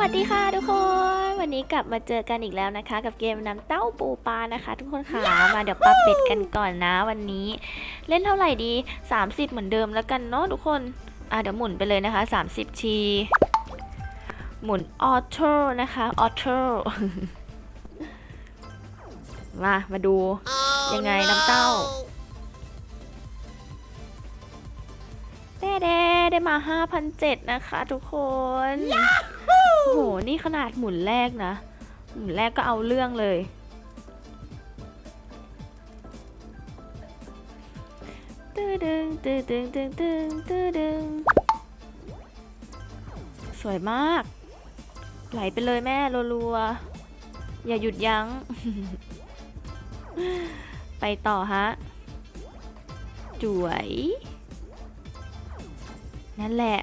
วัสดีค่ะทุกคน วันนี้กลับมาเจอกันอีกแล้วนะคะ กับเกมน้ำเต้าปูปลานะคะ ทุกคนค่ะมาเดี๋ยวปรับเป็ดกันก่อนนะ วันนี้ เล่นเท่าไหร่ดี 30 เหมือนเดิมแล้วกันเนาะทุกคนอะเดี๋ยวหมุนไปเลยนะคะ 30 ที หมุนออโต้นะคะออโต้มามาดูยังไงน้ำเต้าแด้แด้ได้มา 5,007นะคะทุกคน โอ้โห นี่ขนาดหมุนแรกนะ หมุนแรกก็เอาเรื่องเลยตื้ดึงตื้ดึงตื้ดึงตื้ดึงสวยมาก ไหลไปเลยแม่รัวๆ อย่าหยุดยัง้ง ไปต่อฮะจวยนั่นแหละ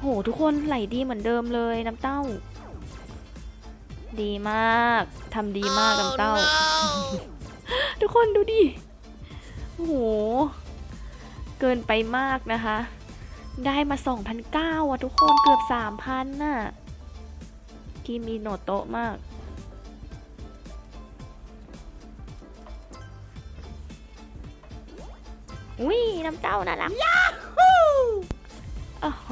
โหทุกคนไหลดีเหมือนเดิมเลยน้ำเต้า ดีมากทำดีมากน้ำเต้า ทุกคนดูดิโอ้โห เกินไปมากนะคะ ได้มา 2,009อะทุกคนเกือบ 3,000 น่ะที่มีโนโตะมาก อุ้ยน้ำเต้าน่ารักโอ้โห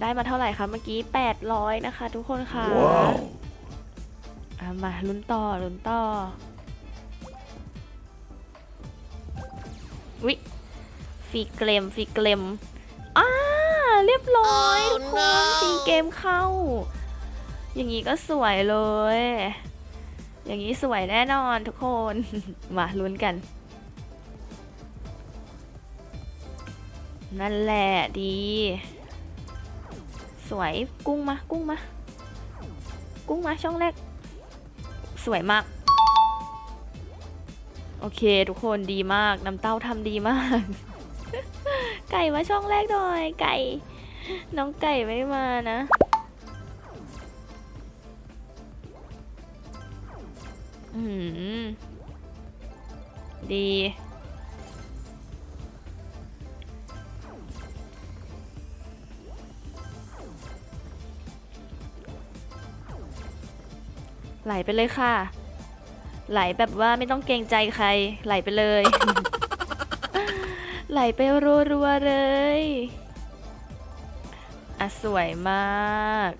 ได้มาเท่าไหร่คะเมื่อกี้ 800 นะคะ ทุกคนค่ะ Wow. อะมาลุ้นต่อลุ้นต่อวิฟรีเกมฟรีเกมอ่าเรียบร้อยทุกคนฟรีเกมเข้า อย่างนี้ก็สวยเลย อย่างนี้สวยแน่นอนทุกคน มาลุ้นกัน นั่นแหละดี สวยกุ้งมากุ้งมา กุ้งมาช่องแรก สวยมาก โอเค ทุกคนดีมากน้ำเต้าทำดีมาก ไก่มาช่องแรกหน่อยไก่ น้องไก่ไม่มานะอืมดี ไหลไปเลยค่ะ ไหลแบบว่าไม่ต้องเกรงใจใคร ไหลไปเลย ไหลไปรัวๆเลยอะสวยมาก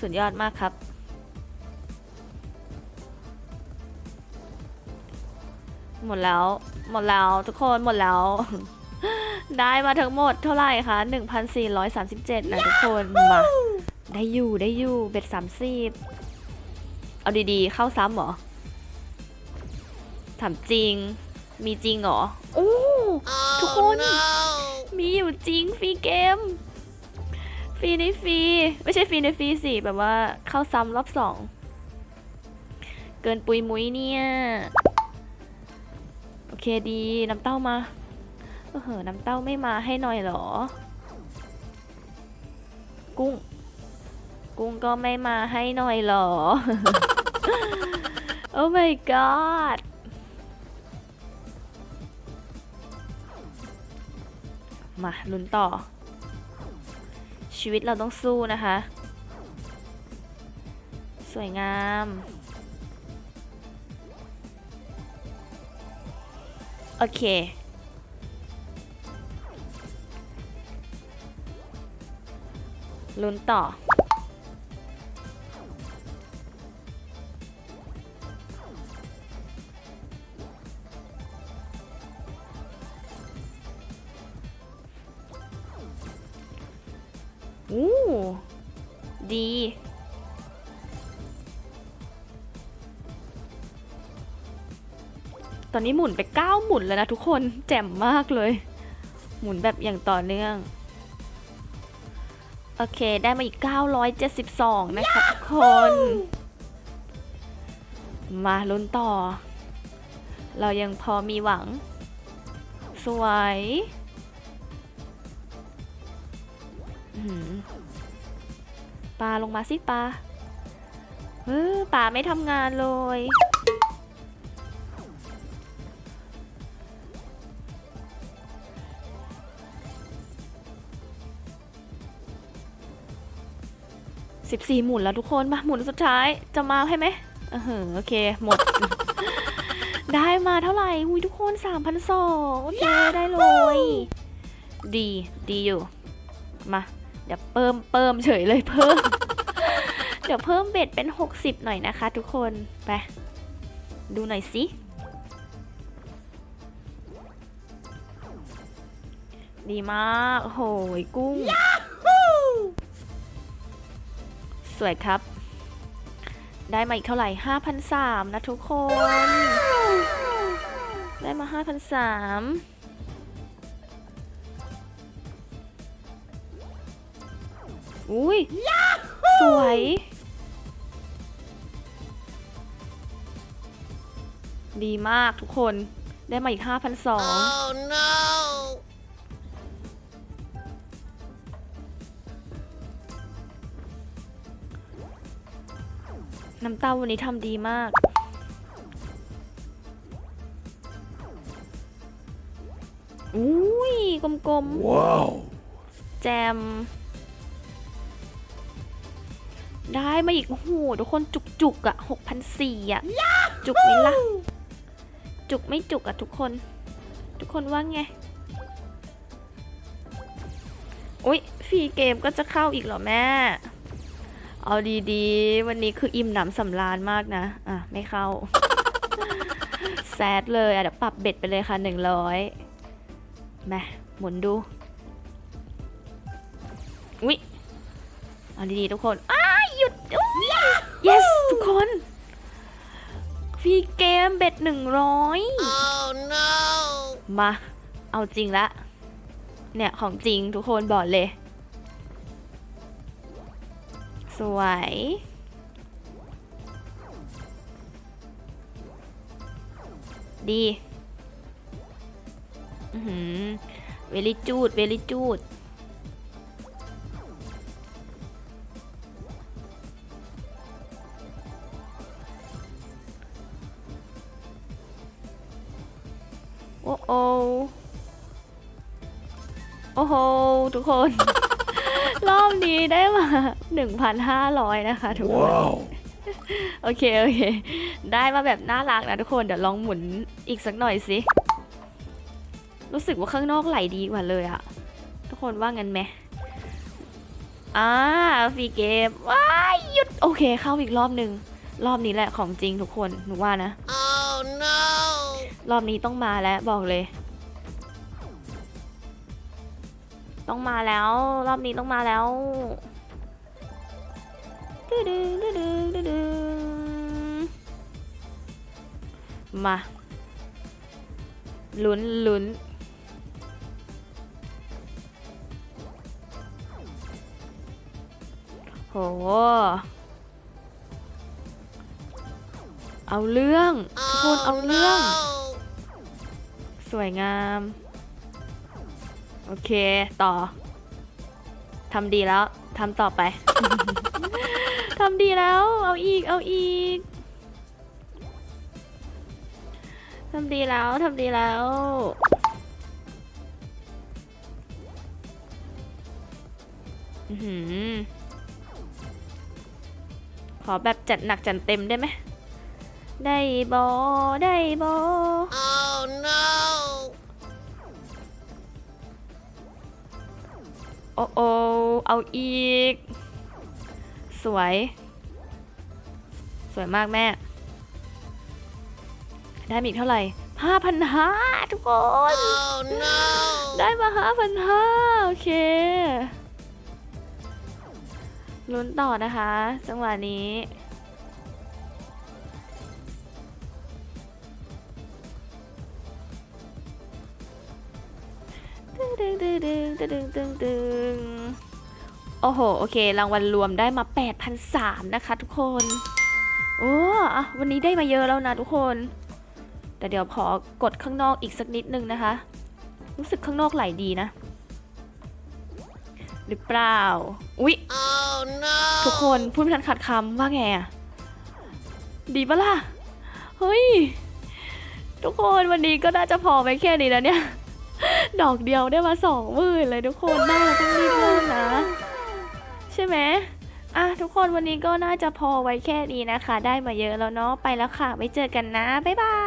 สุดยอดมากครับ หมดแล้ว หมดแล้ว ทุกคนหมดแล้ว ได้มาทั้งหมดเท่าไหร่คะ 1,437 นะทุกคนมาได้อยู่ได้อยู่เบ็ดสามสิบเอาดีๆ เข้าซ้ำเหรอถามจริง มีจริงเหรอโอ้ทุกคน มีอยู่จริงฟรีเกม ฟรีในฟรี ไม่ใช่ฟรีในฟรีสิ แบบว่าเข้าซ้ำรอบสอง เกินปุยมุ้ยเนี่ย โอเคดี น้ำเต้ามาเอเหอน้ำเต้าไม่มาให้หน่อยเหรอ กุ้ง กุ้งก็ไม่มาให้หน่อยเหรอ โอ้ my god มาลุ้นต่อ ชีวิตเราต้องสู้นะคะ สวยงามโอเค ลุ้นต่อ อู้ ดี ตอนนี้หมุนไปเก้าหมุนแล้วนะทุกคน แจ่มมากเลย หมุนแบบอย่างต่อเนื่อง โอเค ได้มาอีก 972 นะคะทุกคน มาลุ้นต่อ เรายังพอมีหวัง สวยอื้อหือปลาลงมาสิปลาเออปลาไม่ทำงานเลย สิบสี่หมุนแล้วทุกคนมาหมุนสุดท้ายจะมาให้ไหมเออเหอโอเคหมด ได้มาเท่าไหร่หุยทุกคนสามพันสองโอเคได้เลย ดีดีอยู่ มาเดี๋ยวเพิ่มเพิ่มเฉยเลยเพิ่ม เดี๋ยวเพิ่มเบ็ดเป็น 60 หน่อยนะคะ ทุกคนไปดูหน่อยสิดีมากโอ้โหยกุ้ง สวยครับ ได้มาอีกเท่าไหร่5,003นะทุกคน ได้มา5,003อุ้ย สวย ดีมากทุกคน ได้มาอีก5,002 Oh no! น้ำเต้าวันนี้ทำดีมาก อุ้ยกลม Wow! ๆแจม ได้มาอีกโอ้โหทุกคนจุกๆอะ่ะหกพันสี่อะ จุกไหมล่ะ จุกไม่จุกอะ่ะทุกคน ทุกคนว่าไงอุ๊ยฟรีเกมก็จะเข้าอีกเหรอแม่ เอาดีๆ วันนี้คืออิ่มหนำสำราญมากนะ อะ ไม่เข้า แซดเลยอะเดี๋ยวปรับเบ็ดไปเลยค่ะหนึ่งร้อยแม่หมุนดูอุ๊ยเอาดีๆทุกคน อ้ายหยุดอุ๊ย yes ทุกคน ฟรีเกมเบ็ดหนึ่งร้อย Oh no! มา เอาจริงละ เนี่ย ของจริงทุกคนบอกเลย สวย ดีอือหือเวลิจูด เวลิจูด โอ้โอโอ้โห ทุกคน รอบนี้ได้มา 1,500 นะคะ ทุกคน Wow! โอเค โอเค ได้มาแบบน่ารักนะทุกคน เดี๋ยวลองหมุนอีกสักหน่อยสิ รู้สึกว่าข้างนอกไหลดีกว่าเลยอะทุกคนว่างั้นไหมอ่าฟรีเกม ว้ายหยุด โอเค เข้าอีกรอบหนึ่ง รอบนี้แหละของจริงทุกคน หนูว่านะ Oh no! รอบนี้ต้องมาแล้วบอกเลย ต้องมาแล้ว รอบนี้ต้องมาแล้วดึดึดึดึดึดึ มาลุ้นลุ้นโห เอาเรื่องทุกคนเอาเรื่อง สวยงาม โอเค ต่อทำดีแล้วทำต่อไป ทำดีแล้ว เอาอีก เอาอีก ทำดีแล้ว ทำดีแล้วอือหือขอแบบจัดหนักจัดเต็มได้ไหม ได้บอ ได้บอ Oh no! โอ้โอเอาอีก สวย สวยมากแม่ ได้มีอีกเท่าไหร่ห้าพันห้าทุกคน Oh no! ได้มาห้าพันห้าโอเคลุ้นต่อนะคะ จังหวะนี้ตึงตึงตึงตึงตึงตึงตึง โอ้โห โอเค รางวัลรวมได้มา 8,003นะคะทุกคน โอ้อะวันนี้ได้มาเยอะแล้วนะทุกคน แต่เดี๋ยวขอกดข้างนอกอีกสักนิดนึงนะคะ รู้สึกข้างนอกไหลดีนะ หรือเปล่า อุ๊ย Oh no! ทุกคนพูดไม่ทันขาดคำว่าไงอะดีปะล่ะ เฮ้ย ทุกคนวันนี้ก็น่าจะพอไปแค่นี้แล้วเนี่ย ดอกเดียวได้มาสองหมื่นเลยทุกคนได้เราต้องรีบเริ่มนะ ใช่ไหมอะทุกคนวันนี้ก็น่าจะพอไว้แค่นี้นะคะ ได้มาเยอะแล้วเนาะไปแล้วค่ะไว้เจอกันนะบ๊ายบาย